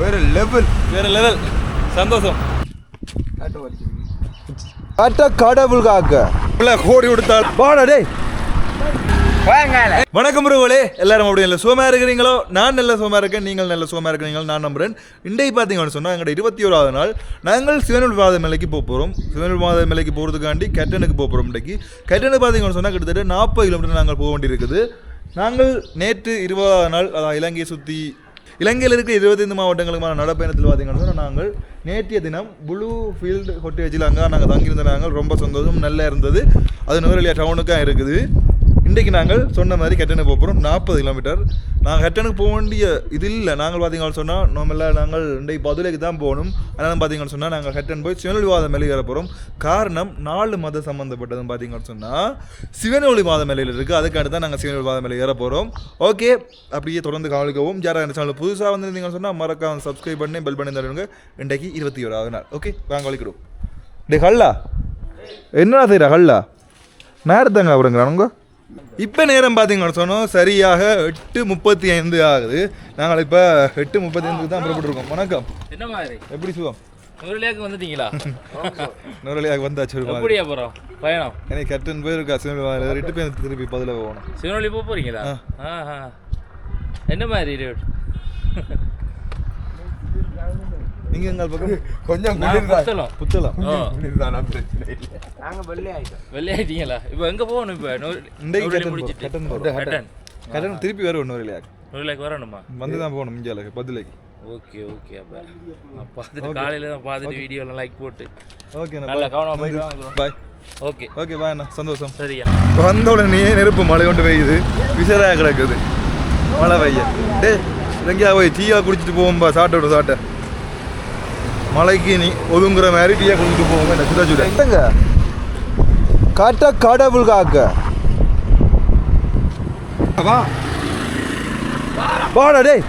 வேற லெவல் வேற லெவல் சந்தோஷம். அட்ட கடவுள் காக்க. உள்ள கோடி கொடுத்தால். வாடா டேய். வணக்கம் உறவுகளே. எல்லாரும் அப்படி நல்ல சுகமா இருக்கிறீங்களோ? நான் நல்ல சுகமா இருக்கேன். நீங்கள் நல்ல சுகமா இருக்கிறீங்களோ நான் நம்புறேன். இன்றைக்கு பார்த்தீங்கன்னு சொன்னால் எங்களோட இருபத்தி ஓராவது நாள். நாங்கள் சிவனூர் பாத மலைக்கு போக போகிறோம் சிவனூர் பாத மலைக்கு போகிறதுக்காண்டி கெட்டனுக்கு போக போகிறோம் இன்றைக்கு. கெட்டனுக்கு பார்த்தீங்கன்னு சொன்னால் கிட்டத்தட்ட நாற்பது கிலோமீட்டர் நாங்கள் போக வேண்டியிருக்குது. நாங்கள் நேற்று இருபதாவது நாள் அதாவது இலங்கையை சுற்றி இலங்கையில் இருக்கிற இருபத்தைந்து மாவட்டங்களுக்கான நடப்பயணத்தில் பார்த்தீங்கன்னா நாங்கள் நேற்றைய தினம் ப்ளூ ஃபீல்டு ஹோட்டேஜில் அங்கே நாங்கள் தங்கியிருந்த நாங்கள். ரொம்ப சந்தோஷம் நல்லா இருந்தது. அது நுவரெலியா டவுனுக்காக இருக்குது. இன்றைக்கு நாங்கள் சொன்ன மாதிரி கெட்டனுக்கு போக போகிறோம் நாற்பது கிலோமீட்டர் நாங்கள் கெட்டனுக்கு போக வேண்டிய இது இல்லை. நாங்கள் பார்த்தீங்கன்னு சொன்னால் நம்மள நாங்கள் இன்றைக்கு பதுலைக்கு தான் போகணும். அதனால் பார்த்தீங்கன்னு சொன்னால் நாங்கள் கெட்டன் போய் சிவனொழிவாத மேலே ஏற போகிறோம் காரணம் நாலு மத சம்மந்தப்பட்டதுன்னு பார்த்தீங்கன்னு சொன்னால் சிவனொளி மாத மேலையில் இருக்குது அதுக்காண்டி தான் நாங்கள் சிவனொளி மேலே ஏற போகிறோம் ஓகே அப்படியே தொடர்ந்து கவனிக்கவும் யாராக இந்த சேனல் புதுசாக வந்திருந்தீங்கன்னு சொன்னால் மறக்காம சப்ஸ்கிரைப் பண்ணி பெல் பண்ணி தருவாங்க இன்றைக்கு இருபத்தி ஓராவது நாள். ஓகே வாங்க வலிக்கிடுவோம் டே ஹல்லா என்னடா செய்கிற ஹல்லா நேரத்தாங்க அவருங்கிறானுங்க இப்போ நேரம் பார்த்தீங்கன்னு சொன்னோம் சரியாக எட்டு முப்பத்தி ஐந்து ஆகுது. நாங்கள் இப்போ எட்டு முப்பத்தி ஐந்துக்கு தான் புறப்பட்டுருக்கோம். வணக்கம். என்ன மாதிரி? எப்படி சுகம்? நூறுலேயாக்கு வந்துட்டீங்களா? நுரலியாக வந்தாச்சு எப்படியா போகிறோம் பயணம்? எனக்கு கேப்டன் போயிருக்கா சிவன் ரெண்டு பேர் திருப்பி பதில போகணும். சிவனொழி போக போகிறீங்களா என்ன மாதிரி ரேட் நீங்கள் எங்கள் பக்கம் கொஞ்சம் புத்தளம் புத்தலாம். ஓ குளிர்தானா பிரச்சனை இல்லை. வெள்ளையாயிட்டீங்களா இப்போ எங்கே போகணும் இப்போ? நூறு கேட்டன் முடிச்சிட்டு கேட்டன் கட்டன். திருப்பி வரும் நுரலியாக நூறுலேக்கு வரணுமா? வந்து தான் போகணும் இந்தியாவில் பதிலைக்கு. ஓகே ஓகே அப்போ. நான் பார்த்துட்டு காலையில் தான் பார்த்துட்டு வீடியோலாம் லைக் போட்டு. ஓகே நல்லா கவனமாக போயிட்டு வாங்க. Bye okay. ஓகே பாய் அண்ணா. சந்தோஷம். சரியா வந்த உடனே நெருப்பு மழை கொண்டு பெய்யுது. விசராக கிடக்குது. மழை பெய்ய. டே எங்கேயா போய்? டீயா குடிச்சிட்டு போவோம்பா. சாப்பிட்டு சாப்பிட்ட. மழைக்கு நீ ஒதுங்குற மாதிரி டீயா குடிச்சிட்டு போவோம் என்ன சுட சுட என்னங்க கட்ட கடவுள் காக்க வா. வாடா டேய்.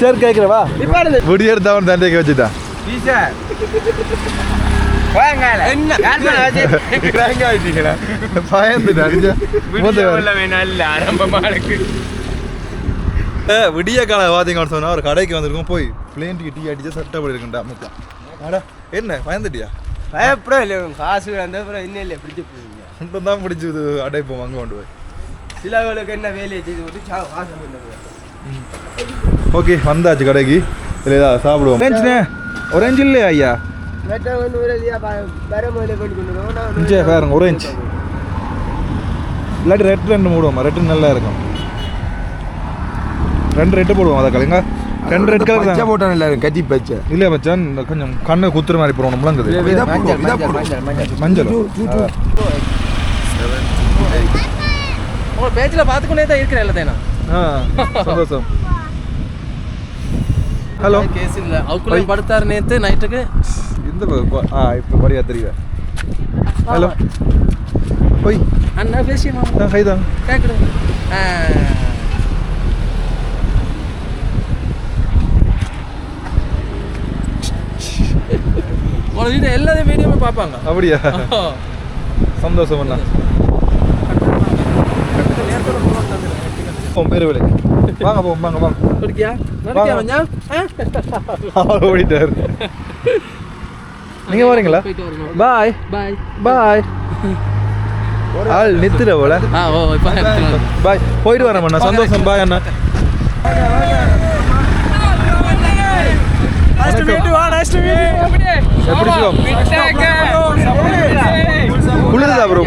சார் கேட்குறவா விடியெடுத்தவன் தண்டைக்கு வச்சுட்டான். விடிய கால பார்த்தீங்கன்னு சொன்னா ஒரு கடைக்கு வந்திருக்கோம் போய் பிளேன்ட்டுக்கு டீ அடிச்சு சட்டை போய் இருக்கா மச்சான் அடா என்ன பயந்துட்டியா பயப்பட இல்லை காசு அந்த அப்புறம் இன்னும் இல்லை பிடிச்சி போவீங்க தான் பிடிச்சி அடைப்போம் அங்கே கொண்டு போய் சிலவர்களுக்கு என்ன வேலையை செய்து விட்டு சா- காசு ஓகே வந்தாச்சு கடைக்கு இல்லை ஏதாவது சாப்பிடுவோம் ஒரேஞ்சு இல்லையா ஐயா பாருங்க ஒரேஞ்ச் இல்லாட்டி ரெட் ரெண்டு மூடுவோம் ரெட்டு நல்லா இருக்கும் ரெண்டு ரெட்டு போடுவோம் அதை கலைங்க ரெண்டு ரெட் கலர் பச்சை தான் போட்டா நல்லா இருக்கும் கட்டி பச்சை இல்லையா மச்சான் இந்த கொஞ்சம் கண்ணை குத்துற மாதிரி போடணும் முழங்குது மஞ்சள் உங்கள் பேச்சில் பார்த்துக்கொண்டே தான் இருக்கிறேன் எல்லாத்தையும் ஆ சந்தோஷம் ஹலோ கேஸ் இல்லை அவக்குள்ளே படுத்தார் நேற்று நைட்டுக்கு இந்த ஆ இப்போ பரியா தெரியுதா ஹலோ போய். அண்ணா பேசியமா தான் கைதான் கேட்குறேன் உங்களை வீட்டு எல்லாத்தையும் வீடியோமே பார்ப்பாங்க அப்படியா? சந்தோஷம் அண்ணா. போம் பேரு விலை வாங்க போம் வாங்க வாங்க. ஓடிட்டார். நீங்க வரீங்களா? பாய் பாய் பாய் ஆள் நித்துற போல. ஆ ஓ இப்போ பாய் போயிட்டு வரேன் அண்ணா. சந்தோஷம். பாய் அண்ணா. எப்படி சுகம் குளிருதா ப்ரோ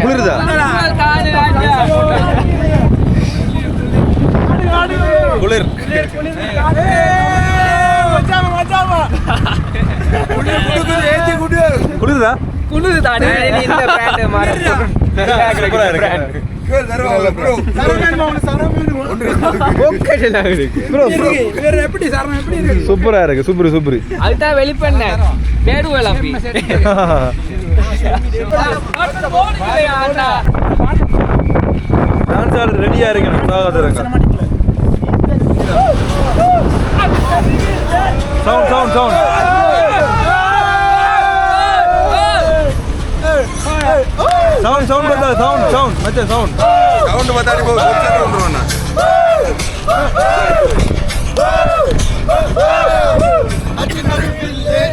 குளிருதா? குளிர் குளிருதா? சூப்பரா இருக்கு சூப்பரா இருக்கு சூப்பர் சூப்பர். அதுதான் வெளிப்பண்ண. அப்படி டான்ஸ் ஆட ரெடியா சாகதரங்க sound sound sound sound sound பார்த்தா சவுண்ட் சவுண்ட் மச்ச சவுண்ட் சவுண்ட் பார்த்தாடி போ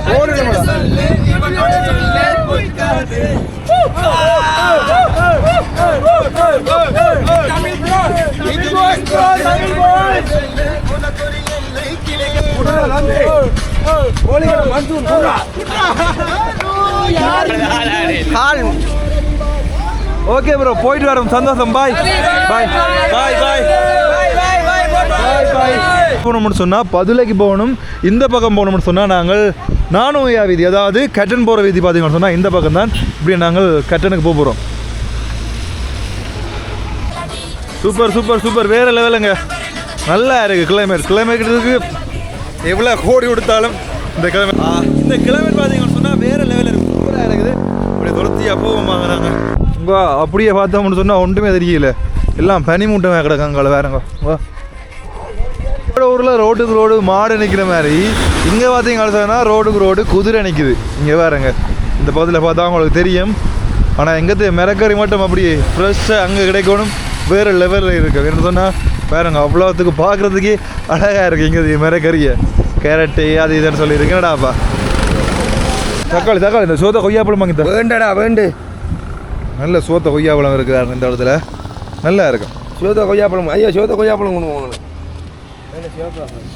கொண்டுருவேன் ஓகே ப்ரோ போயிட்டு வரோம். சந்தோஷம். பாய் பாய் பாய் பாய் போகணும்னு சொன்னால் பதுலைக்கு போகணும். இந்த பக்கம் போகணும்னு சொன்னால் நாங்கள் நானோயா வீதி அதாவது கட்டன் போகிற வீதி பார்த்தீங்கன்னு சொன்னால் இந்த பக்கம் தான் இப்படி நாங்கள் கட்டனுக்கு போக போகிறோம் சூப்பர் சூப்பர் சூப்பர் வேறு லெவலுங்க நல்லா இருக்குது கிளைமேட் கிளைமேட்டுக்கு எவ்வளோ கோடி கொடுத்தாலும் இந்த கிழமை இந்த கிழமை பார்த்தீங்கன்னு சொன்னால் வேறு லெவலில் இருக்கும் சூப்பராக இருக்குது. அப்படியே துரத்தி அப்பவும் வாங்குறாங்க வா அப்படியே பார்த்தோம்னு சொன்னால் ஒன்றுமே தெரியல. எல்லாம் பனி மூட்டமே கிடக்காங்க வேறங்க. வா. ஊரில் ரோட்டுக்கு ரோடு மாடு நிற்கிற மாதிரி. இங்கே பார்த்தீங்கன்னு சொன்னால் ரோடுக்கு ரோடு குதிரை நிற்கிது இங்கே வேறங்க. இந்த பகுதியில் பார்த்தா உங்களுக்கு தெரியும். ஆனால் எங்கத்து மிரக்கறி மட்டும் அப்படி ஃப்ரெஷ்ஷாக அங்கே கிடைக்கணும். வேறு லெவலில் இருக்குது என்ன சொன்னால் பாருங்க அவ்வளோத்துக்கு பார்க்குறதுக்கே அழகாக இருக்குது இங்கே மிரக்கறியை கேரட்டு அது இதுன்னு சொல்லி இருக்கேன்டாப்பா தக்காளி தக்காளி இந்த சோத்த கொய்யாப்பழம் வாங்கி. வேண்டடா வேண்டு. நல்ல சோத்த கொய்யாப்பழம் இருக்குது இந்த இடத்துல. நல்லா இருக்கும். சோத்த கொய்யாப்பழம் ஐயா சோத்த கொய்யாப்பழம் கொண்டு போகணும்.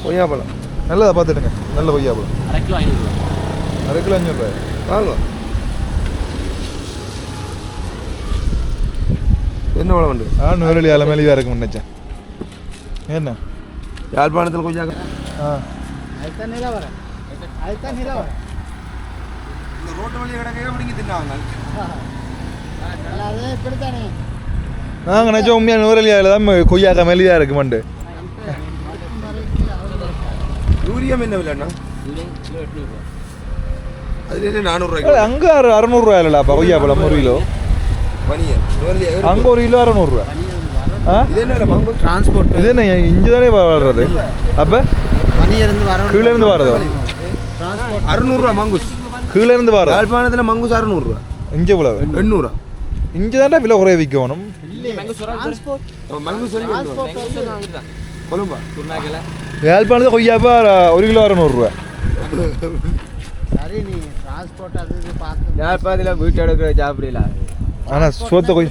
கொய்யாப்பழம். நல்லதா பார்த்துடுங்க நல்ல கொய்யாப்பழம். அரை கிலோ ஐநூறுரூவா அரை கிலோ அஞ்சு ரூபாய். வாங்க. என்ன பழம் உண்டு? ஆ நுரளி அலமேலியாக இருக்கும் நினச்சேன். என்ன? யாழ்ப்பாணத்தில் கொய்யா ஆ. ரோட்டு வழியை கிடக்க பிடிங்கி தின்னாங்க நாங்கள் நினச்சோம் உண்மையாக நுரலியாவில் தான் கொய்யாக்கா மெலிதாக இருக்குமாண்டு யூரியம் என்ன விலைண்ணா? அதுல என்ன நானூறுரூவாய்க்கு அங்கே அறு அறநூறுவா இல்லைப்பா கொய்யாப்பழம் ஒரு கிலோ. அங்கே ஒரு கிலோ அறநூறுவா டிரான்ஸ்போர்ட் இது என்ன இங்கே தானே வர்றது? அப்போ? கீழே இருந்து வர்றதோ? அறுநூறுவா மங்குஸ் கீழே இருந்து வர்றது? யாழ்ப்பாணத்தில் மங்குஸ் அறுநூறுவா. இங்கே இவ்வளோ எண்ணூறுவா இங்கே தானே விலை குறைய விற்கணும். மங்குஸ் கொழும்பா. யாழ்ப்பாணத்தில் கொய்யாப்பா ஒரு கிலோ அறநூறுவா. யாழ்ப்பாணத்தில் வீட்டு எடுக்கிற சாப்பிடல. கொய்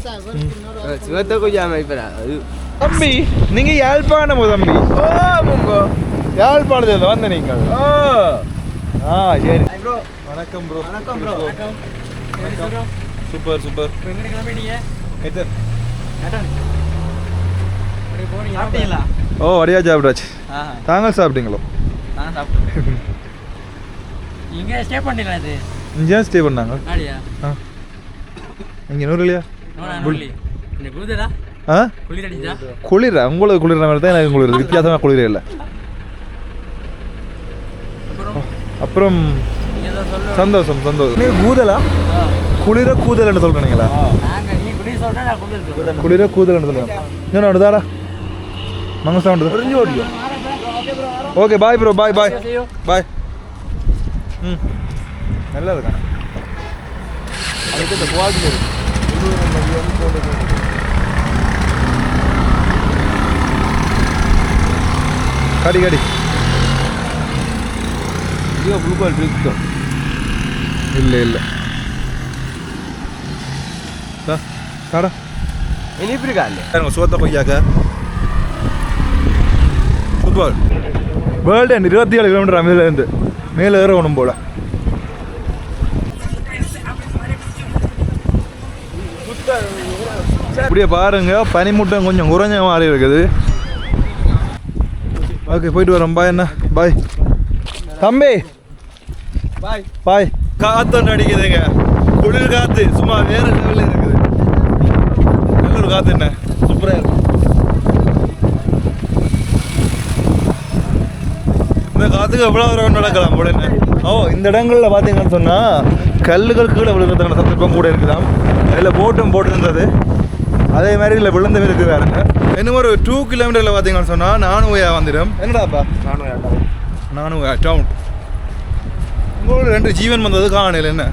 சிவத்த கொய்யா மைப்பரா அது தம்பி நீங்க யாழ்ப்பாணமோ தம்பி. ஓ முங்கோ. யாழ்ப்பாணத்தில் வந்த நீங்கள் ஓ ஆ சரி. வணக்கம் ப்ரோ வணக்கம் ப்ரோ சூப்பர் சூப்பர். எத்தனை? ஓ அடியா சாப்பிட்டாச்சு. தாங்கள் சாப்பிட்டீங்களோ? இங்கே ஸ்டே பண்ணிடலாம் இது. இங்கே ஸ்டே பண்ணாங்க. ஆடியா ஆ. நீங்கள் நூறு இல்லையா? ஆ? குளிர் உங்களுக்கு குளிர்ற மாதிரி தான் எனக்கு குளிர். வித்தியாசமாக குளிரே இல்லை. அப்புறம்? சந்தோஷம் சந்தோஷம். நீங்கள் கூதலா குளிர கூதல்னு சொல்கிறீங்களா குளிர கூதல்னு சொல்லுங்க இன்னொன்று ஒன்றுதாரா மங்க சவுண்டு புரிஞ்சு ஓடியோ okay bye bro bye bye பாய் ம். நல்லா இருக்காண்ணா அதுக்கு இந்த குவாலிட்டி வந்து நம்ம வந்து போட்டு கடி கடி ஐயோ ப்ளூ பால் இருக்கும் இல்லை. இல்லை கடை இனி இப்படி இருக்காங்க சோத்த கொய்யாக்க ஃபுட்பால் வேர்ல்டு இருபத்தி ஏழு கிலோமீட்டர் அமைதியிலேருந்து மேலே ஏறணும் போல. இப்படியே பாருங்க பனிமூட்டம் கொஞ்சம் குறைஞ்ச மாதிரி இருக்குது. ஓகே போயிட்டு வரோம். பாய் என்ன பாய் தம்பி. பாய் பாய் காத்து அடிக்குதுங்க. குளிர் காத்து. சும்மா வேற லெவலில் இருக்குது. நல்ல ஒரு காத்து என்ன சூப்பராக இருக்கு. இந்த காத்துக்கு எவ்வளோ தூரம் நடக்கலாம் போல என்ன ஓ இந்த இடங்களில் பார்த்தீங்கன்னு சொன்னால் கல்லுகள் கீழே விழுகிறதுக்கான சந்தர்ப்பம் கூட இருக்குதாம். அதில் போட்டும் போட்டிருந்தது. அதே மாதிரி இதில் விழுந்த இருக்கு வேறுங்க இன்னும் ஒரு டூ கிலோமீட்டரில் பார்த்தீங்கன்னு சொன்னால் நானும் வந்துடும். என்னடாப்பா? நானும் நானும் டவுன் உங்களோட ரெண்டு ஜீவன் வந்தது காணல என்ன?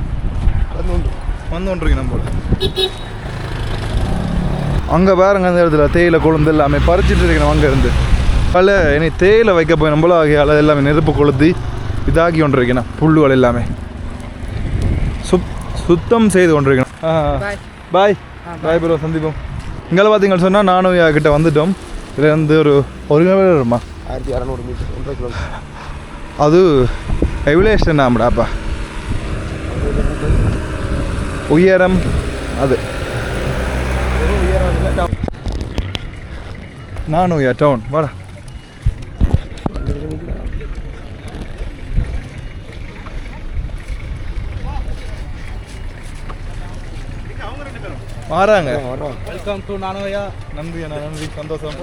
பதினொன்று. வந்து கொண்டிருக்கேன் நம்ம அங்கே பாருங்க அந்த இடத்துல தேயிலை கொழுந்து எல்லாமே பறிச்சிட்டு இருக்கணும் அங்கே இருந்து. அதில் இனி தேயிலை வைக்க போய் நம்மள ஆகியால் எல்லாமே நெருப்பு கொளுத்தி இதாகி கொண்டிருக்கணும் புல்லுகள் எல்லாமே. சுத் சுத்தம் செய்து கொண்டிருக்கணும். பாய் பாய் ப்ரோ சந்திப்போம். இங்கே பார்த்தீங்கன்னு சொன்னால் நானும் கிட்ட வந்துட்டோம். இதில் இருந்து ஒரு ஒரு கிலோமீட்டர் வருமா? ஆயிரத்தி இரநூறு மீட்டர் ஒன்றரை கிலோமீட்டர். அது எவலேஷன் ஆமாடாப்பா உயரம் அது. நானும் டவுன் வாடா. மாறாங்க வெல்கம் டு நானோயா நன்றி அண்ணா நன்றி. சந்தோஷம்.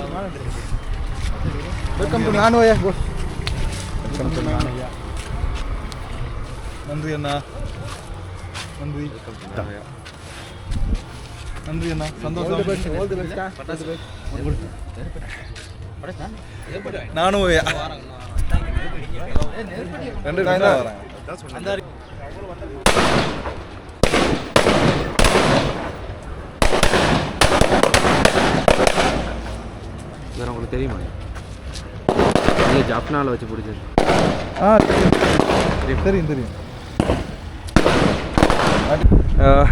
வெல்கம் டு நானோயா வெல்கம் டு நானோயா நன்றி அண்ணா. நன்றி. நன்றி அண்ணா. சந்தோஷம். நானும் ரெண்டு உங்களுக்கு தெரியுமா? நீங்கள் ஜப்னால வச்சு பிடிச்சது. ஆ தெரியும்? தெரியும் தெரியும்.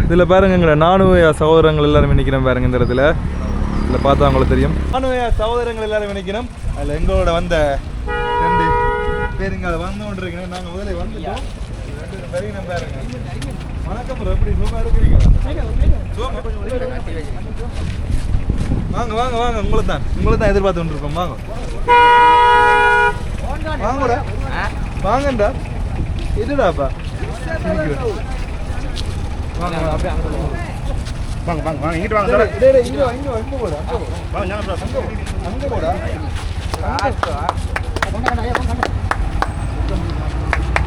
இதில் பாருங்க எங்களை நானும் என் சகோதரங்கள் எல்லாரும் நிற்கிறோம் பாருங்க இந்த இடத்துல. இதில் பார்த்தா அவங்களுக்கு தெரியும். நானும் என் சகோதரங்கள் எல்லாரும் நிற்கிறோம் அதில் எங்களோட வந்த ரெண்டு பேருங்க அதை வந்து கொண்டு நாங்கள் முதல்ல வந்துட்டோம். பெரியணும் பாருங்க. வணக்கம். எப்படி சும்மா இருக்கிறீங்களா சும்மா. வாங்க வாங்க வாங்க. உங்களை தான். உங்களை தான் எதிர்பார்த்து கொண்டிருக்கோம் வாங்க. வாங்கடா. வாங்கண்டா இதுடாப்பா வாங்க வாங்க வாங்க. வாங்க இங்கிட்டு வாங்க டேய், டேய், டேய், இங்க வா, இங்க வா, இங்க போடா, அங்க. வாங்க ஞான bro. அங்க போடா.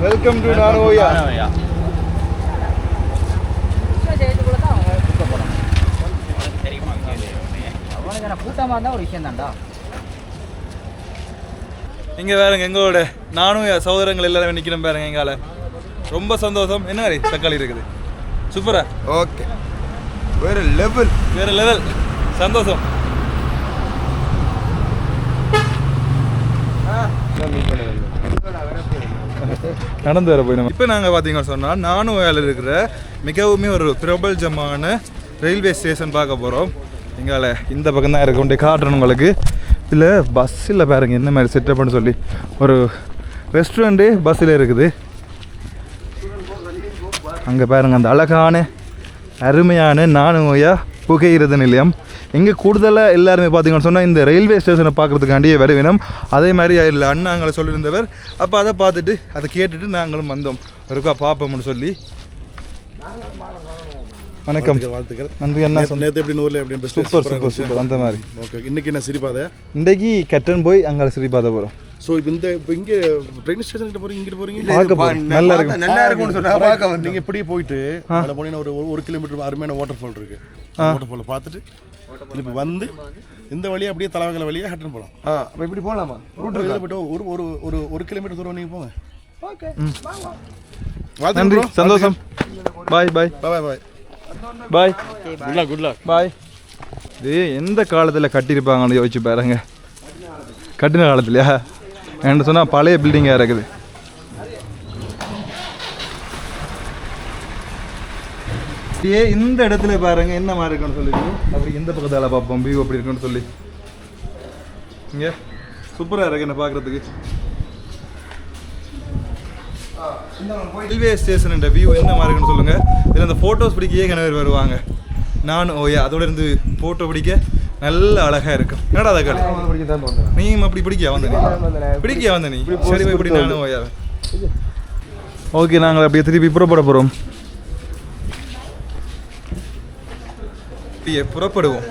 வெல்கம் டு நானோயா கூட்டமாக இருந்தால் ஒரு விஷயம் தான்டா இங்க பாருங்க எங்களோட நானும் என் சகோதரங்கள் எல்லாரும் நிக்கிறோம் பாருங்க எங்கால ரொம்ப சந்தோஷம். என்ன மாதிரி? தக்காளி இருக்குது. சூப்பரா? ஓகே. வேறு லெவல் வேற லெவல் சந்தோஷம். நடந்து வர போய் இப்போ நாங்கள் பார்த்தீங்கன்னு சொன்னால் நானும் வேலை இருக்கிற மிகவுமே ஒரு பிரபலஜமான ரயில்வே ஸ்டேஷன் பார்க்க போகிறோம் எங்களால் இந்த பக்கம் தான் இருக்க. கொண்டு காட்டுறேன் உங்களுக்கு. இதில் பஸ்ஸில் பாருங்க என்ன மாதிரி செட்டப்னு சொல்லி. ஒரு ரெஸ்டாரண்ட்டு பஸ்ஸில் இருக்குது. அங்கே பாருங்க அந்த அழகான அருமையான நானுயா புகையிறது நிலையம். இங்கே கூடுதலாக எல்லாருமே பார்த்தீங்கன்னு சொன்னால் இந்த ரயில்வே ஸ்டேஷனை பார்க்குறதுக்காண்டியே வருவினம் அதே மாதிரி இல்லை அண்ணாங்களை சொல்லியிருந்தவர். அப்போ அதை பார்த்துட்டு அதை கேட்டுட்டு நாங்களும் வந்தோம். ஒருக்கா பார்ப்போம்னு சொல்லி. வணக்கம். வாழ்த்துக்கள். நன்றி அண்ணா நேத்து- நேத்து எப்படி நூறுல எப்படி சூப்பர் சூப்பரா சூப்பர் அந்த மாதிரி. ஓகே இன்னைக்கு என்ன சிரிப்பாத? இன்றைக்கு கட்டன் போய் அங்கே சரி பார்த்த போகிறோம் ஸோ இப்போ இந்த இப்போ இங்கே ட்ரெயின் ஸ்டேஷன் கிட்ட போறீங்க இங்கிட்டு போறீங்க. நல்லா இருக்கும். நல்லா இருக்கும்னு சொன்னா பார்க்க வந்து நீங்க இப்படியே போயிட்டு அதில் போனீங்கன்னா ஒரு ஒரு- ஒரு கிலோமீட்டர் அருமையான வாட்டர் ஃபால் இருக்கு. வாட்டர் ஃபால் பார்த்துட்டு திருப்பி வந்து இந்த வழியா அப்படியே தலைவகல வழியா ஹட்டன் போகலாம் ஆ அப்போ இப்படி போகலாமா ரூட் போயிட்டு ஒரு ஒரு ஒரு ஒரு கிலோமீட்டர் தூரம் நீங்க போங்க. ஓகே நன்றி சந்தோஷம். Bye bye bye bye bye good luck good luck bye இது எந்த காலத்தில் கட்டியிருப்பாங்கன்னு யோசிச்சு பாருங்க. கட்டின காலத்துலையா? என்ன சொன்னால் பழைய பில்டிங்காக இருக்குது. ஏ இந்த இடத்துல பாருங்க என்ன மாதிரி இருக்குன்னு சொல்லி. அப்படி இந்த பக்கத்தால் பார்ப்போம் வியூ அப்படி இருக்குன்னு சொல்லி. இங்கே. சூப்பராக இருக்கு என்ன பார்க்குறதுக்கு. ரயில்வே ஸ்டேஷன் வியூ என்ன மாதிரி இருக்குன்னு சொல்லுங்க. இதில் அந்த ஃபோட்டோஸ் பிடிக்கவே கிணறு வருவாங்க. நான் ஓயா அதோட இருந்து ஃபோட்டோ பிடிக்க நல்ல அழகா இருக்கும். என்னடா அதை வந்தேன் நீயும் அப்படி பிடிக்க வந்த நீ? பிடிக்க வந்த நீ? சரி போய் இப்படி நானும் ஓயா ஓகே நாங்கள் அப்படியே திருப்பி புறப்பட போகிறோம் புறப்படுவோம்.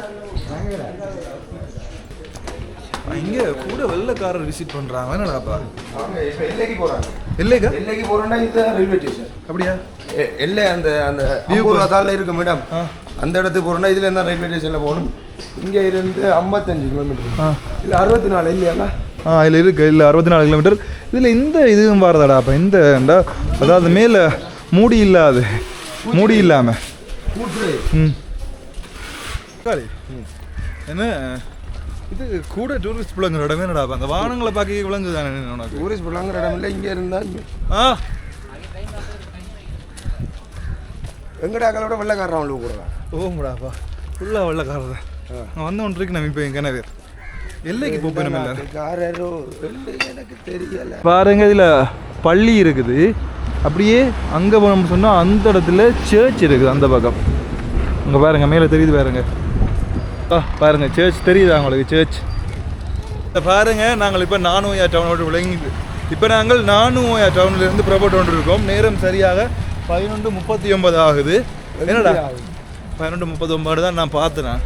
இங்கே கூட வெள்ளக்காரர் விசிட் பண்ணுறாங்க என்னடாப்பா எல்லைக்கு போகிறாங்க இல்லைக்கா எல்லைக்கு போகிறோன்னா இந்த ரயில்வே ஸ்டேஷன் அப்படியா? எல்லை அந்த அந்த வியூ இருக்கு மேடம் அந்த இடத்துக்கு போகிறோன்னா இதில் இருந்தால் ரயில்வே ஸ்டேஷனில் போகணும். இங்கே இருந்து ஐம்பத்தஞ்சு கிலோமீட்டர் ஆ. இல்லை அறுபத்தி நாலு இல்லையாங்களா ஆ இதில் இருக்கு. இல்லை அறுபத்தி நாலு கிலோமீட்டர் இதில் இந்த இதுவும் வரதாடா அப்போ. இந்த அதாவது மேலே மூடி இல்லாது. மூடி இல்லாமல் ம். என்ன? இது கூட டூரிஸ்ட் பிள்ளைங்க இடமே அப்ப? அந்த வானங்களை பார்க்க விளங்குது தானே உனக்கு? டூரிஸ்ட் பிள்ளைங்கிற இடம் இல்லை இங்கே இருந்தா இங்க. ஆ? எங்கடா விட வெள்ளைக்காரன் அவ்வளோ கூட ஓங்கடாப்பா ஃபுல்லாக வெள்ளக்காரர். தான் நான் வந்த ஒன்று இருக்கு நம்ம இப்போ என் கிணவர் எல்லைக்கு காரரோ? எனக்கு தெரியல. பாருங்க இதில் பள்ளி இருக்குது. அப்படியே அங்கே போனோம்னு சொன்னால் அந்த இடத்துல சர்ச் இருக்குது அந்த பக்கம். அங்கே பாருங்க மேலே தெரியுது பாருங்க. ஆ பாருங்க சர்ச் தெரியுதா உங்களுக்கு சர்ச் பாருங்க நாங்கள் இப்போ நானூயா டவுனோட விளங்கிது இப்போ நாங்கள் நானூயா டவுன்லேருந்து புறப்பட்டு கொண்டு இருக்கோம். நேரம் சரியாக பதினொன்று முப்பத்தி ஒன்பது ஆகுது. என்னடா? பதினொன்று முப்பத்தி ஒன்பது தான் நான் பார்த்தேன்?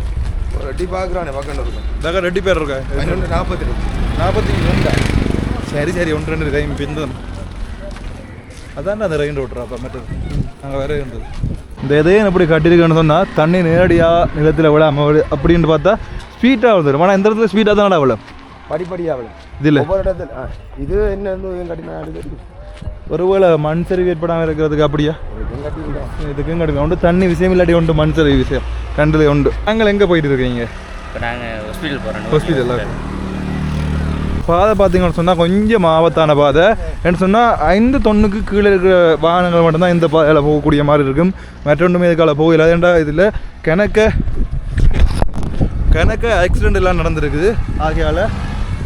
ஒரு அடி பார்க்குறானே பக்கம் இருக்கும் தக ரெண்டு பேர் இருக்கா? பதினொன்று நாற்பத்தி ரெண்டு. நாற்பத்தி ரெண்டா? சரி சரி ஒன்று ரெண்டு டைம் பிந்தன் அதான் அந்த ரெயின் ரோட்ரா அப்போ மற்றது. அங்கே வேற இருந்தது. இந்த எதையும் எப்படி கட்டியிருக்கேன்னு சொன்னால் தண்ணி நேரடியாக நிலத்தில் விழு அப்படின்னு பார்த்தா ஸ்வீட்டாக வந்துடும் ஆனால் இந்த இடத்துல ஸ்வீட்டாக தானடா விழும்? படிப்படியாக அவ்வளோ இதில் ஒவ்வொரு இடத்துல இது என்ன கட்டினா ஒருவேளை மண் சரிவு ஏற்படாமல் இருக்கிறதுக்கு அப்படியா? இதுக்கும் கிடைக்கும் உண்டு தண்ணி விஷயம் இல்லாட்டி உண்டு மண் சரிவு விஷயம். ரெண்டுல உண்டு. நாங்கள் எங்கே போயிட்டு இருக்கீங்க? இப்போ நாங்கள் ஹாஸ்பிட்டல் போகிறோம் ஹாஸ்பிட்டல் பாதை பார்த்தீங்கன்னு சொன்னால் கொஞ்சம் ஆபத்தான பாதை. என்ன சொன்னால் ஐந்து தொண்ணுக்கு கீழே இருக்கிற வாகனங்கள் மட்டும்தான் இந்த பாதையில் போகக்கூடிய மாதிரி இருக்கும். மற்றொன்றுமே இதுக்கால போகல. ஏன்டா இதில் கணக்க கணக்க ஆக்சிடென்ட் எல்லாம் நடந்திருக்குது. ஆகையால்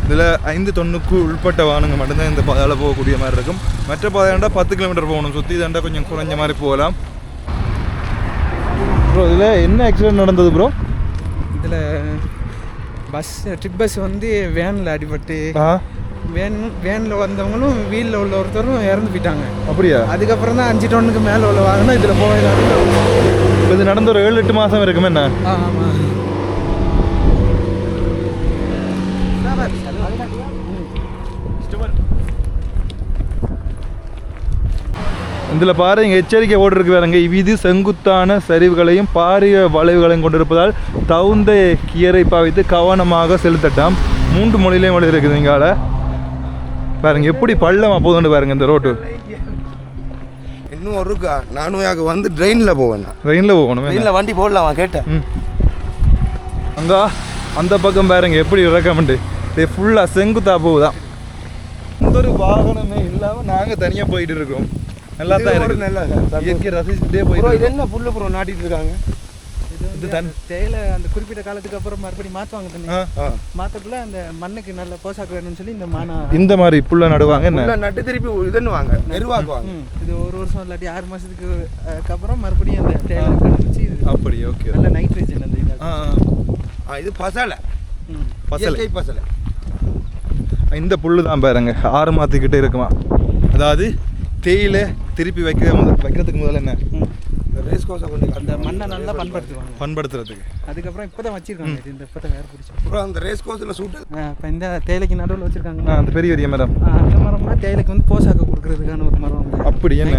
இதில் ஐந்து தொண்ணுக்கு உள்பட்ட வாகனங்கள் மட்டும்தான் இந்த பாதையில் போகக்கூடிய மாதிரி இருக்கும். மற்ற பாதையாண்டா பத்து கிலோமீட்டர் போகணும் சுற்றி தாண்டா கொஞ்சம் குறைஞ்ச மாதிரி போகலாம். ப்ரோ இதில் என்ன ஆக்சிடென்ட் நடந்தது ப்ரோ இதில் பஸ் ட்ரிப் பஸ் வந்து வேனில் அடிபட்டு வேன் வேனில் வந்தவங்களும் வீலில் உள்ள ஒருத்தரும் இறந்து போயிட்டாங்க. அப்படியா? அதுக்கப்புறம் தான் அஞ்சு டன்னுக்கு மேலே உள்ள வாகனம் இதில் இப்போ இது நடந்த ஒரு ஏழு எட்டு மாதம் இருக்குமே என்ன? ஆமாம் இதில் பாருங்க எச்சரிக்கை ஓடு இருக்கு பாருங்க. இது செங்குத்தான சரிவுகளையும் பாரிய வளைவுகளையும் கொண்டிருப்பதால் தகுந்த கியரை பாவித்து கவனமாக செலுத்தட்டாம். மூன்று மொழியிலையும் மொழி இருக்குது இங்கால பாருங்க எப்படி பள்ளமா போகுதுன்னு பாருங்க இந்த ரோட்டு. இன்னும் ஒரு இருக்கா? நானும் யாக்கு வந்து ட்ரெயினில் போவேன். ட்ரெயினில் போகணும். ட்ரெயினில் வண்டி போடலாமா? கேட்டேன். அங்கா அந்த பக்கம் பாருங்க எப்படி இறக்கமெண்டு. இது ஃபுல்லாக செங்குத்தா போகுதான் இந்த ஒரு வாகனமே இல்லாமல் நாங்கள் தனியாக போயிட்டு இருக்கோம். நல்லா தான் இருக்கு. நல்ல இயற்கை ரசிச்சுட்டே ப்ரோ போயிட்டு இது என்ன புல்லு ப்ரோ நாட்டிட்டு இருக்காங்க? இது தன் தேயிலை அந்த குறிப்பிட்ட காலத்துக்கு அப்புறம் மறுபடியும் மாற்றுவாங்க தண்ணி. மாற்றக்குள்ள அந்த மண்ணுக்கு நல்ல போசாக்கு வேணும்னு சொல்லி இந்த மானா இந்த மாதிரி புல்ல நடுவாங்க என்ன? புல்லை நட்டு திருப்பி இதுன்னு வாங்க நெருவாக்குவாங்க இது ஒரு வருஷம் இல்லாட்டி ஆறு மாதத்துக்கு அப்புறம் மறுபடியும் அந்த தேயிலை கண்டுபிடிச்சி இது அப்படி ஓகே நல்ல நைட்ரஜன் அந்த இது ஆ ஆ. இது பசலை. ம். பசலை. பசலை. இந்த புல்லு தான் பாருங்க. ஆறு மாத்திக்கிட்டே இருக்குமா? அதாவது தேயிலை திருப்பி வைக்க வைக்கிறதுக்கு முதல்ல என்ன? ரேஸ் கோஸை கொண்டு அந்த மண்ணை நல்லா பண்படுத்துவாங்க. பண்படுத்துறதுக்கு. அதுக்கப்புறம் இப்போ தான் வச்சிருக்காங்க இந்த இப்போ தான் வேறு பிடிச்சி. ப்ரோ அந்த ரேஸ் கோஸில் சூட்டு இப்போ இந்த தேயிலைக்கு நடுவில் வச்சிருக்காங்க அந்த பெரிய பெரிய மரம் அந்த மரம்னா தேயிலைக்கு வந்து போசாக்கு கொடுக்கறதுக்கான ஒரு மரம் அப்படி என்ன?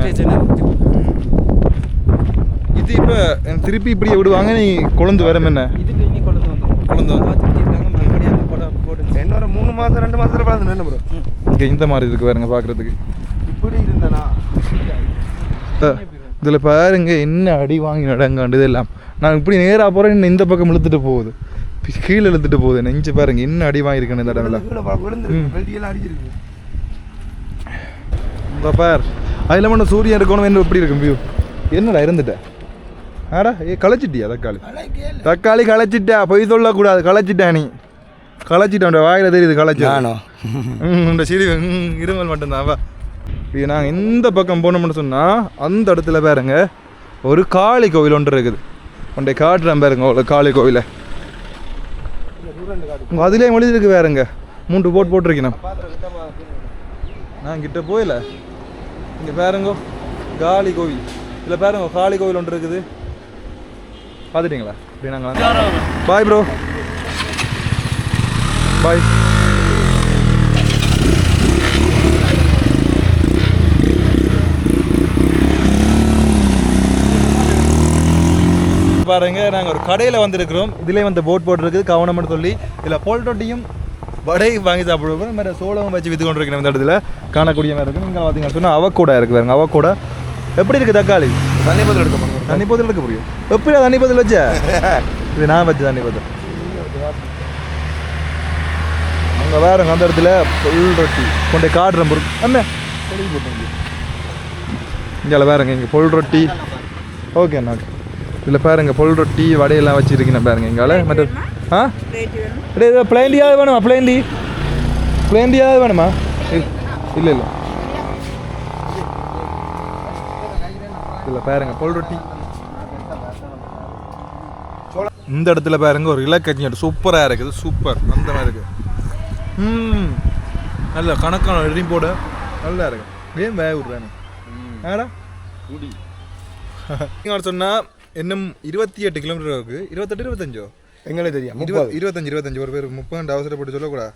இது இப்போ திருப்பி இப்படி விடுவாங்க நீ கொழுந்து வரும் என்ன? இதுக்கு இனி கொண்டு வந்து கொண்டு வந்து. வச்சிருக்காங்க மறுபடியும் அந்த போட போட்டு இன்னொரு மூணு மாதம் ரெண்டு மாதத்தில் பார்த்து என்ன ப்ரோ இங்கே இந்த மாதிரி இருக்கு பாருங்க பார்க்குறதுக்கு இப்படி இருந்தனா? இதில் பாருங்க என்ன அடி வாங்கி நடங்காண்டு இதெல்லாம். நான் இப்படி நேராக போகிறேன் இந்த பக்கம் இழுத்துட்டு போகுது. கீழே இழுத்துட்டு போகுது நெஞ்சு பாருங்க என்ன அடி வாங்கியிருக்கேன் இந்த இடம்லாம் இந்த பார் அதில் மட்டும் சூரியன் இருக்கணும் என்ன எப்படி இருக்கும் வியூ என்னடா இருந்துட்ட? ஆடா ஏ களைச்சிட்டியா தக்காளி? தக்காளி களைச்சிட்டா பொய் சொல்லக்கூடாது களைச்சிட்டா நீ. களைச்சிட்டான் வாயில தெரியுது களைச்சி ம் இந்த சிரி ம், இருமல் மட்டும்தான் வா. இது நாங்கள் இந்த பக்கம் போனோம்னு சொன்னால் அந்த இடத்துல பாருங்க ஒரு காளி கோவில் ஒன்று இருக்குது. ஒன்றை காட்டுறேன் பாருங்க அவ்வளோ காளி கோவிலை. உங்க அதிலே மொழி இருக்கு மூன்று போட் போட்டிருக்கணும். நான் கிட்ட போயில. இங்கே பாருங்கோ காளி கோவில். இதில் பாருங்க காளி கோவில் ஒன்று இருக்குது. பார்த்துட்டீங்களா? அப்படி நாங்கள் பாய் ப்ரோ பாய் பாருங்க நாங்கள் ஒரு கடையில் வந்திருக்கிறோம். இதிலே வந்து போட் போட்டிருக்கு கவனம்னு சொல்லி இதில் போல்டொட்டியும் வடை வாங்கி சாப்பிடுவோம். இந்த மாதிரி சோளம் வச்சு வித்து கொண்டிருக்கிறோம் இந்த இடத்துல. காணக்கூடிய மாதிரி இருக்கும் நீங்கள் பார்த்தீங்கன்னா சொன்னால் அவக்கூடா இருக்குது பாருங்க அவக்கூடா. எப்படி இருக்கு தக்காளி? தண்ணி பதில் எடுக்க போகிறோம் தண்ணி போதில் எடுக்க முடியும் எப்படியா தண்ணி போதில் வச்ச? இது நான் வச்ச தண்ணி போதில். அங்கே வேற அந்த இடத்துல ஃபுல் ரொட்டி. கொண்டே காடுறேன் பொருள். அண்ணே. இங்கே பாருங்க இங்கே பொல் ரொட்டி. ஓகே அண்ணா இதில் பாருங்க பொல் ரொட்டி வடையெல்லாம் வச்சுருக்கீங்க பாருங்க இங்கால. மற்ற ஆ? டே இது பிளைண்டியாவது வேணுமா? பிளைண்டி பிளைண்டியாவது வேணுமா? இல்லை இல்லை. இதில் பாருங்க பொல் ரொட்டி. இந்த இடத்துல பாருங்க ஒரு இலக்கஞ்சி சூப்பராக இருக்குது சூப்பர். அந்த மாதிரி இருக்கு. ம். நல்ல கணக்கான எரியும் போட. நல்லா இருக்கு. ஏன் வேக விட்றானே? ஆடா. சொன்னால் இன்னும் இருபத்தி எட்டு கிலோமீட்டர் இருக்கு. இருபத்தெட்டு இருபத்தஞ்சோ? எங்களுக்கு தெரியும். இருபது இருபத்தஞ்சு இருபத்தஞ்சு. ஒரு பேர் முப்பது அவசரப்பட்டு சொல்லக்கூடாது.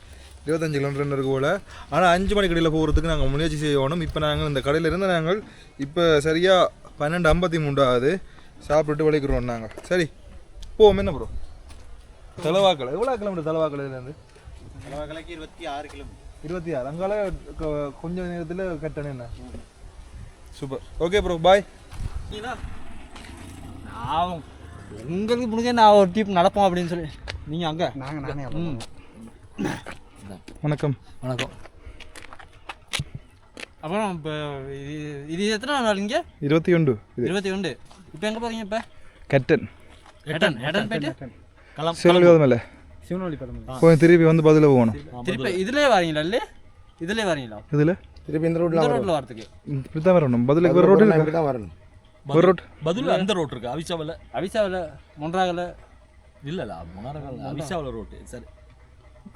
இருபத்தஞ்சு கிலோமீட்டர் இருக்கு போல். ஆனால் அஞ்சு மணி கடையில் போகிறதுக்கு நாங்கள் முயற்சி செய்யணும். இப்போ நாங்கள் இந்த கடையில் இருந்து நாங்கள் இப்போ சரியாக பன்னெண்டு ஐம்பத்தி மூணு ஆகுது. சாப்பிட்டுட்டு விளைக்கிறோம் நாங்கள் சரி போவோம். என்ன ப்ரோ செலவாக்கலை எவ்வளோ கிலோமீட்டர் செலவாக்கலை இதுலேருந்து இருபத்தி ஆறு கிலோமீட்டர் இருபத்தி ஆறு. அங்கால கொ- கொஞ்ச நேரத்தில் கட்டணும் என்ன? சூப்பர். ஓகே ப்ரோ பாய் நான் உங்களுக்கு முடிஞ்ச நான் ஒரு டீப் நடப்போம் அப்படின்னு சொல்லி. நீங்கள் அங்கே. நாங்கள் நானே ம். வணக்கம். வணக்கம். அப்புறம் இப்போ இது இது எத்தனை நாள் இங்கே? இருபத்தி ஒன்று. இருபத்தி ஒன்று. இப்போ எங்கே போகிறீங்க இப்போ? கெட்டன். எட்டன் எட்டன் போயிட்டு? சிவனலிவாதம் இல்லை சிவனொலி படம் போய் திருப்பி வந்து பதில் போகணும். திருப்பி இதுலேயே வரீங்களா இல்லையே இதுலேயே வரீங்களா? இதில்? திருப்பி இந்த இந்த ரோட்டில் ரோட்டில் வரதுக்கு. இப்படி தான் வரணும். பதிலுக்கு ஒரு ரோடு இப்படி தான் வரணும். ஒரு ரோட் பதில் அந்த ரோட் இருக்கு. அவிசாவில். அவிசாவில் மொன்றாகல. இல்ல இல்ல முன்னாடி அவிசாவில் ரோட்டு சரி.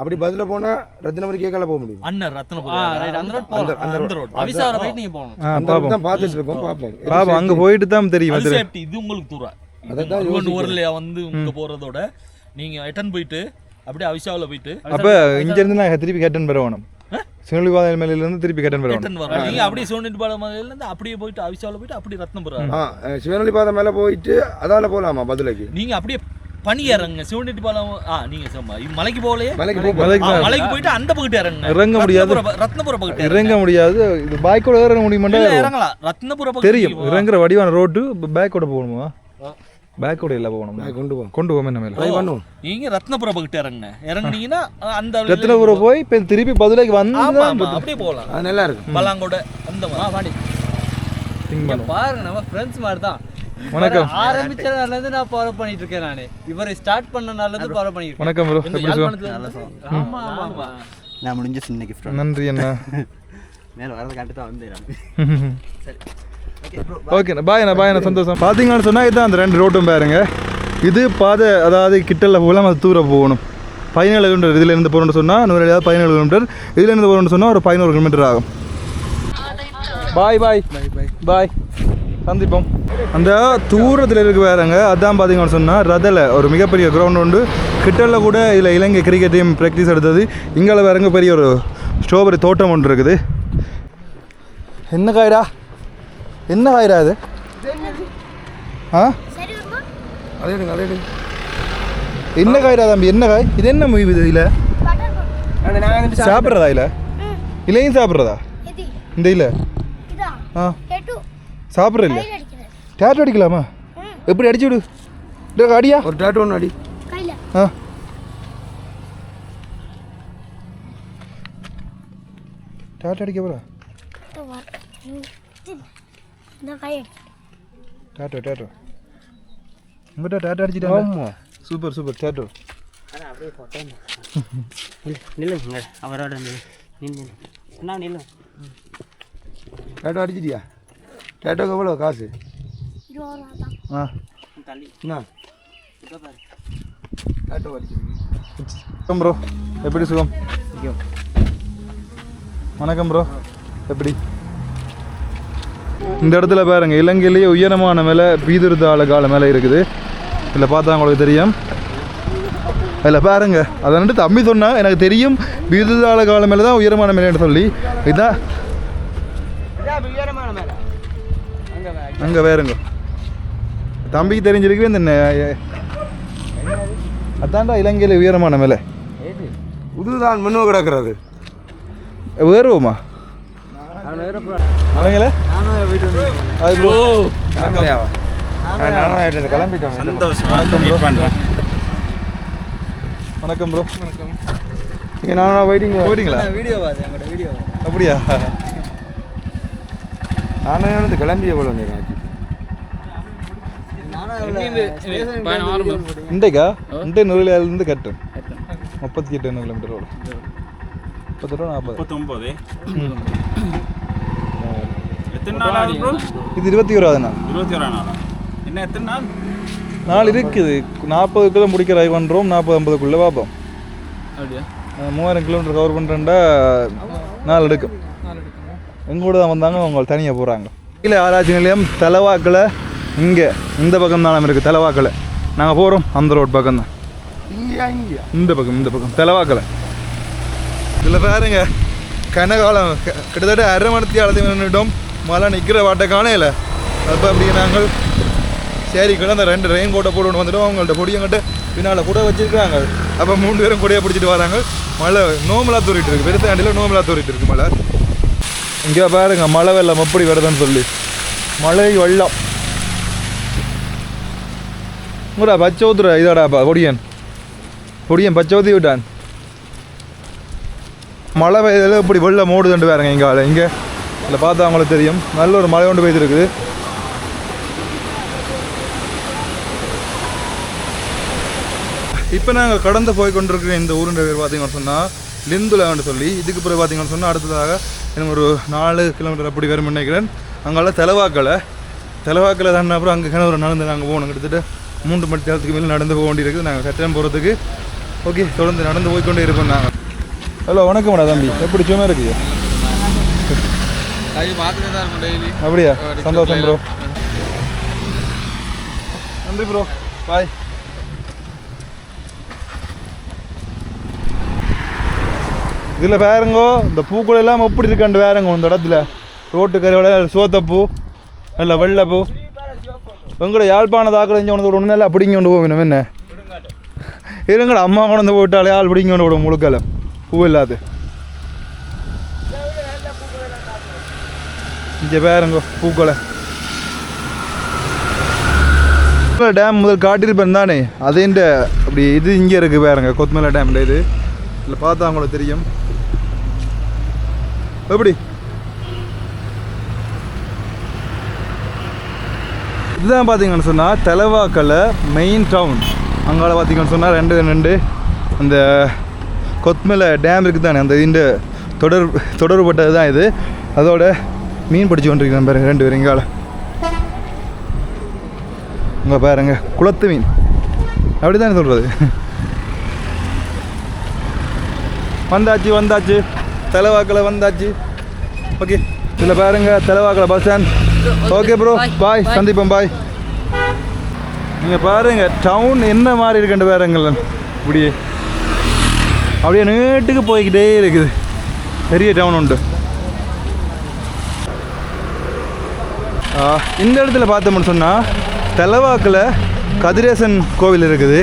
அப்படி பதில போனால் ரத்தினபுரி கேட்கல போக முடியும். அண்ணன் ரத்னபுரி ரைட் அந்த ரோட் போகலாம் அந்த ரோட் அவிசாவில் போயிட்டு நீங்கள் போகணும். ஆ அந்த பாப்போம் route தான் பார்த்துட்டு இருக்கோம் பார்ப்போம். பாப்போம் அங்கே போயிட்டு தான் தெரியும் அது சேஃப்டி இது உங்களுக்கு தூரம் அதைத்தான் ஒருவன் யோசிக்கிறேன். ஊர்லயா வந்து இங்க போறதோட நீங்க எட்டன் போயிட்டு அப்படியே அவிசாவில் போயிட்டு. அப்போ இங்கேருந்து நான் திருப்பி கேட்டன் பெற வேணும் சிவனலிவாதம் மேலேருந்து திருப்பி கேட்டன் பெற வேணும் எட்டன் வரும் நீங்க அப்படியே சோனிட்டு பாலமலையில இருந்து அப்படியே போயிட்டு அவிசாவில் போயிட்டு அப்படியே ரத்னபுரம் ஆ சிவனொலி பாதை மேலே போயிட்டு அதால போகலாமா பதிலுக்கு? நீங்க அப்படியே பனி இறங்க சிவனிட்டு பாலம் ஆ நீங்க சும்மா மலைக்கு போகலையே? மலைக்கு போக மலைக்கு ஆ, போ- மலைக்கு போயிட்டு அந்த பக்கத்து இறங்க இறங்க முடியாது. ரத்னபுர- பக்கத்து இறங்க முடியாது. இது பைக்கோட இறங்க இல்ல, இறங்கலாம். ரத்னபுர பக்கத்து தெரியும். இறங்குற வடிவான ரோட்டு பேக்கோட போகணுமா? பேக்கோட இல்லை போகணும் கொண்டு போவோம் கொண்டு போவோம் என்ன மேலே ட்ரை பண்ணுவோம் நீங்க ரத்னபுர பக்கத்து இறங்குங்க இறங்குனீங்கன்னா அந்த ரத்னபுரம் போய் இப்போ திருப்பி பதிலுக்கு வந்து அப்படியே போகலாம் அது நல்லா இருக்கும் பல்லாங்கோட அந்த மாதிரி பாருங்க நம்ம ஃப்ரெண்ட்ஸ் மாதிரி தான் வணக்கம். ஆரம்பிச்ச நாள்ல இருந்து நான் ஃபாலோ பண்ணிட்டு இருக்கேன் நானு இவரை ஸ்டார்ட் பண்ண நாள்ல இருந்து ஃபாலோ பண்ணிட்டு இருக்கேன் வணக்கம் ப்ரோ ஆமா ஆமா நான் முடிஞ்ச சின்ன கிஃப்ட் நன்றி அண்ணா மேலே வரது காட்டு தான் வந்தேன் ஓகேண்ணா பாய்ண்ணா பாய்ண்ணா சந்தோஷம். பார்த்தீங்கன்னு சொன்னால் இதுதான் அந்த ரெண்டு ரோட்டும் பாருங்க. இது பாதை அதாவது கிட்டல போகலாம் அது தூர போகணும். பதினேழு கிலோமீட்டர் இதில் இருந்து போகணும்னு சொன்னால் நூறு ஏழாவது பதினேழு கிலோமீட்டர் இதில் இருந்து போகணும்னு சொன்னால் ஒரு பதினோரு கிலோமீட்டர் ஆகும். பாய் பாய் பாய் பாய் சந்திப்போம். அந்த தூரத்தில் இருக்கு வேறங்க அதான் பார்த்தீங்கன்னு சொன்னால் ரதலை ஒரு மிகப்பெரிய கிரவுண்ட் உண்டு. கிட்டல கூட இதில் இலங்கை கிரிக்கெட் டீம் ப்ராக்டிஸ் எடுத்தது. இங்கால வேறங்க பெரிய ஒரு ஸ்ட்ராபெரி தோட்டம் ஒன்று இருக்குது. என்ன காய்டா? என்ன காய்டா அது ஆ? அதே எடுங்க அதே எடுங்க என்ன காய்டா தம்பி என்ன காய்? இது என்ன முடிவு இது வந்துட்டு சாப்பிட்றதா இல்லை இலையும் சாப்பிட்றதா? இந்த இல்லை இதா. ஆ. சாப்பிட்ற இல்லை டேட்டு அடிக்கலாமா? எப்படி அடிச்சு விடு? டேய், அடியா? ஒரு டேட்டு ஒன்று அடி. ஆ. டேட்டு அடிக்க போகிறா இந்த கை அடிக்கிறது டேட்டோ டேட்டோ உங்கள்கிட்ட டேட்டோ அடிச்சிட்டாங்க சூப்பர் சூப்பர் டேட்டோ நில்லுங்க அவரோட நின்று நான் நில்லு. டேட்டோ அடிச்சிட்டியா? டேட்டோக்கு எவ்வளோ காசு? ஆ. தள்ளி. என்ன? டேட்டோ அடிச்சிருக்கு. ப்ரோ எப்படி சுகம்? வணக்கம் ப்ரோ எப்படி? இந்த இடத்துல பாருங்க இலங்கையிலேயே உயரமான மேலே பீதுருதாள கால மேலே இருக்குது. இதில் பார்த்தா உங்களுக்கு தெரியும். அதில் பாருங்க அதை வந்து தம்பி சொன்னா எனக்கு தெரியும் பீதுதாள கால மேலே தான் உயரமான மேலேன்னு சொல்லி. இதான் அங்கே வேறுங்க தம்பிக்கு தெரிஞ்சிருக்கு இந்த அதான்டா இலங்கையில் உயரமான மேலே. புதுதான் முன்னோ கிடக்கிறது. வேறுவோமா அவங்கள? அது ப்ரோ வணக்கம் இங்கே நான் வெயிட்டிங் போயிட்டீங்களா வீடியோ வீடியோ அப்படியா? நானும் வந்து வந்தேன் பயணம் ஆரம்பம். இன்றைக்கா இன்றைய நுழையிலிருந்து கட்டும். முப்பத்தி எட்டு கிலோமீட்டர் ரோடு முப்பத்தி ரூபா நாற்பது. முப்பத்தொம்பது. எத்தனை நாள் ஆகுது ப்ரோ இது இருபத்தி ஓராவது நாள். இருபத்தி ஓரா நாளா? என்ன எத்தனை நாள்? நாள் இருக்குது. நாற்பதுக்குள்ளே முடிக்கிற ஐ பண்ணுறோம் நாற்பது ஐம்பதுக்குள்ளே பார்ப்போம். அப்படியா? மூவாயிரம் கிலோமீட்டர் கவர் பண்ணுறேன்டா நாள் எடுக்கும். எங்கூட தான் வந்தாங்க அவங்க தனியாக போகிறாங்க இல்லை ஆராய்ச்சி நிலையம் தலைவாக்கில் இங்கே. இந்த பக்கம் தான் இருக்குது தலைவாக்கில். நாங்கள் போகிறோம் அந்த ரோட் பக்கம் தான். இந்த பக்கம் இந்த பக்கம் தலைவாக்கில். இதில் பாருங்க கனகாலம் கிட்டத்தட்ட அரை மணத்தி அளந்து நின்றுட்டோம் மழை நிற்கிற வாட்டை காணையில். அப்போ அப்படி நாங்கள் சரி கிடந்த ரெண்டு ரெயின் கோட்டை போட்டு வந்துட்டோம் அவங்கள்ட்ட பொடியங்கிட்ட பின்னால் கூட வச்சுருக்காங்க அப்போ மூணு பேரும் கூடையை பிடிச்சிட்டு வராங்க. மழை நோமலாக தூரிட்டு இருக்கு. பெருத்தாண்டியில் நோமலாக தூரிட்டு இருக்கு மழை இங்கே பாருங்க மழை வெள்ளம் எப்படி வருதுன்னு சொல்லி. மழை வெள்ளம். உங்கடா பச்சை ஊத்துற இதாடாப்பா பொடியன். பொடியன் பச்சை ஊற்றி விட்டான். மழை வெயில் இப்படி வெள்ளம் மூடுதுண்டு பாருங்க இங்கே இங்கே. இதில் பார்த்தா அவங்களுக்கு தெரியும். நல்ல ஒரு மழை கொண்டு பெய்திருக்குது. இப்போ நாங்கள் கடந்து போய் கொண்டிருக்கிற இந்த ஊருன்ற பேர் பார்த்தீங்கன்னு சொன்னால் லிந்துலான்னு சொல்லி இதுக்கு பிறகு பார்த்தீங்கன்னு சொன்னால் அடுத்ததாக எனக்கு ஒரு நாலு கிலோமீட்டர் அப்படி வரும் நினைக்கிறேன். அங்கெல்லாம் தலைவாக்கலை. தலைவாக்கலை தானே அப்புறம் அங்கே கிணறு நடந்து நாங்கள் போகணும். கிட்டத்தட்ட மூன்று மணி நேரத்துக்கு மேலே நடந்து போக வேண்டியிருக்குது. நாங்கள் கட்டணம் போகிறதுக்கு ஓகே தொடர்ந்து நடந்து போய்க்கொண்டே இருக்கோம் நாங்கள் ஹலோ வணக்கம் மேடம் தம்பி. எப்படி சும்மா இருக்குது அது பார்த்துட்டு தான் இருக்கும் டெய்லி அப்படியா? சந்தோஷம் ப்ரோ நன்றி ப்ரோ பாய் இதில் பாருங்கோ இந்த பூக்கள் எல்லாம் எப்படி இருக்காண்டு வேறங்க இந்த இடத்துல. ரோட்டு கரையோட சோத்தப்பூ நல்ல வெள்ளைப்பூ. உங்களோட யாழ்ப்பாண தாக்கல் இங்கே கொண்டு ஒன்று நல்லா பிடிங்கி கொண்டு போகணும் என்ன? இருங்கட அம்மா கொண்டு போயிட்டாலே ஆள் பிடிங்கி கொண்டு விடும் முழுக்கல. பூ இல்லாது. இங்கே பாருங்க பூக்களை. டேம் முதல் காட்டியிருப்பேன் தானே? அதேண்ட அப்படி இது இங்கே இருக்குது பாருங்க கொத்மலை டேமில் இது. இதில் பார்த்தா உங்களுக்கு தெரியும். எப்படி? இதுதான் பார்த்தீங்கன்னு சொன்னால் தலைவாக்கலை மெயின் டவுன் அங்கால பார்த்தீங்கன்னு சொன்னால் ரெண்டு ரெண்டு அந்த கொத்மலை டேம் இருக்குது தானே அந்த இந்த தொடர் தொடர்பட்டது தான் இது. அதோட மீன் பிடிச்சி கொண்டிருக்கிறேன் பாருங்க ரெண்டு பேரும் இங்கால இங்கே பாருங்க குளத்து மீன். அப்படி தானே சொல்கிறது வந்தாச்சு வந்தாச்சு. தலைவாக்கில் வந்தாச்சு. ஓகே இதில் பாருங்க தலைவாக்கில் bus stand okay bro bye சந்திப்போம் பாய் நீங்கள் பாருங்க டவுன் என்ன மாதிரி இருக்குன்னு பாருங்களேன். இப்படியே. அப்படியே நீட்டுக்கு போய்கிட்டே இருக்குது. பெரிய டவுன் உண்டு. இந்த இடத்துல பார்த்தோம்னு சொன்னால் தலைவாக்கில் கதிரேசன் கோவில் இருக்குது.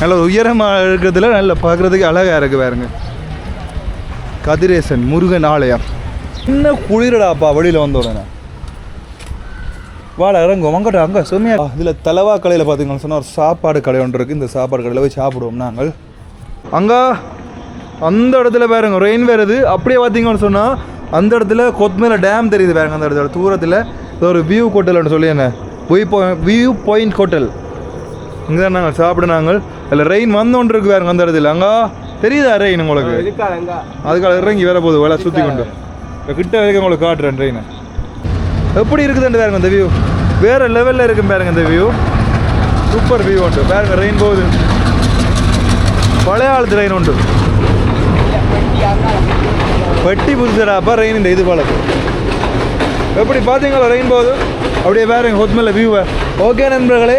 நல்ல உயரமாக இருக்கிறதுல நல்ல பார்க்குறதுக்கு அழகாக இருக்குது பாருங்க. கதிரேசன் முருகன் ஆலயம். என்ன குளிரடாப்பா வழியில் வந்த உடனே. வாழ இறங்கும் அங்கிட்ட அங்கே செம்மையா இதில் தலவா கடையில் பார்த்தீங்கன்னு சொன்னால் ஒரு சாப்பாடு கடை ஒன்று இருக்குது இந்த சாப்பாடு கடையில் போய் சாப்பிடுவோம் நாங்கள். அங்கே அந்த இடத்துல பாருங்க ரெயின் வருது. அப்படியே பார்த்தீங்கன்னு சொன்னால் அந்த இடத்துல கொத்மேல டேம் தெரியுது பாருங்க அந்த இடத்துல தூரத்தில். இது ஒரு வியூ ஹோட்டல்னு சொல்லி என்ன? View point view point hotel இங்கே தான் நாங்கள். சாப்பிடுனாங்க அதில் ரெயின் வந்தோன்று இருக்கு பாருங்க அந்த இடத்துல. அங்கே? தெரியுதா ரெயின் உங்களுக்கு? அதுக்காக இறங்கி வேற போகுது வேலை சுற்றி கொண்டு கிட்ட வரைக்கும் உங்களுக்கு காட்டுறேன் ட்ரெயினை எப்படி இருக்குதுன்னு பாருங்க இந்த வியூ வேற லெவலில் இருக்கும் பாருங்க இந்த வியூ சூப்பர் வியூ உண்டு. பாருங்க ரெயின் போகுது. பழைய காலத்து ரெயின் உண்டு. பெட்டி புதுசடாப்பா ரெயின் இந்த இது பழக்கம் எப்படி பார்த்தீங்களா ரெயின்போது அப்படியே வேறு எங்கள் ஹொத்மல்ல வியூவை ஓகே நண்பர்களே